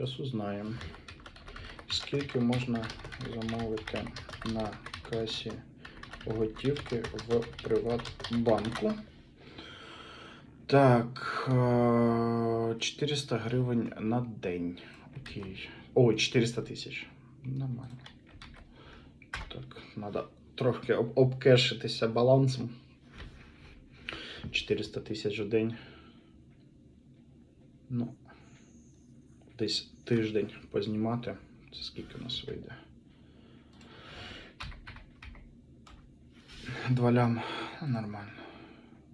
Зараз узнаємо. Скільки можна замовити на касі готівки в Приватбанку? Так, е, 400 гривень на день. Окей. Ой, 400 тисяч. Нормально. Так, треба трохи об- обкешитися балансом. 400 тисяч в день. Ну, десь тиждень познімати. Це скільки у нас вийде? Два ляма. Ну, Нормально.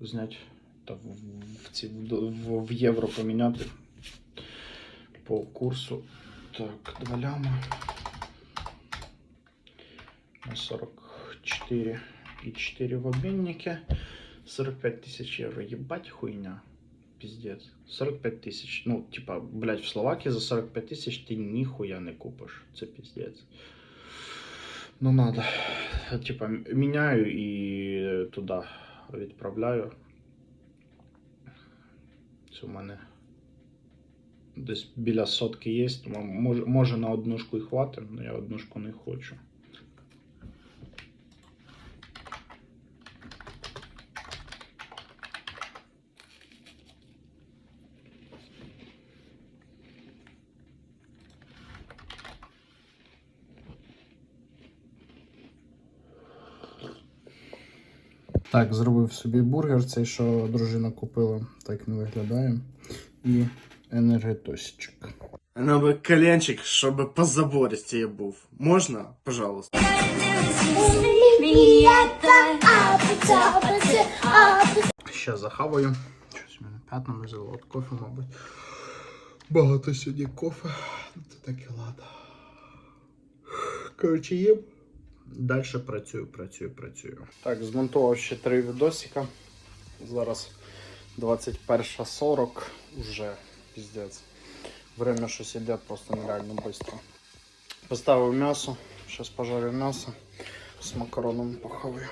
Знять та в, в, ці, в, в євро поміняти по курсу. Так, два ляма. На 44 и 4 в обменнике. 45 тысяч евро. Ебать хуйня Пиздец. 45 тысяч. Ну, типа, блядь, в Словакии за 45 тысяч ты нихуя не купишь. Это пиздец. Ну, надо. Типа, м- меняю и туда відправляю. Це у мене десь біля сотки є. Тому може, може на однушку і хватить, але я однушку не хочу. Так, зробив собі бургер, цей, що дружина купила, так він виглядає. І енергетосчик. Ну би коленчик, щоб по забористі був. Можна, пожалуйста? Ще захаваю. Щось у мене п'ятна взяло от кофе, мабуть. Багато сьогодні кофе. Це таке ладно. Коротше, їм. Далі працюю, працюю, працюю. Так, змонтував ще три відосика. Зараз 21.40 уже піздець. Время щось іде просто нереально швидко. Поставив м'ясо. Зараз пожарю м'ясо. З макароном похаваю.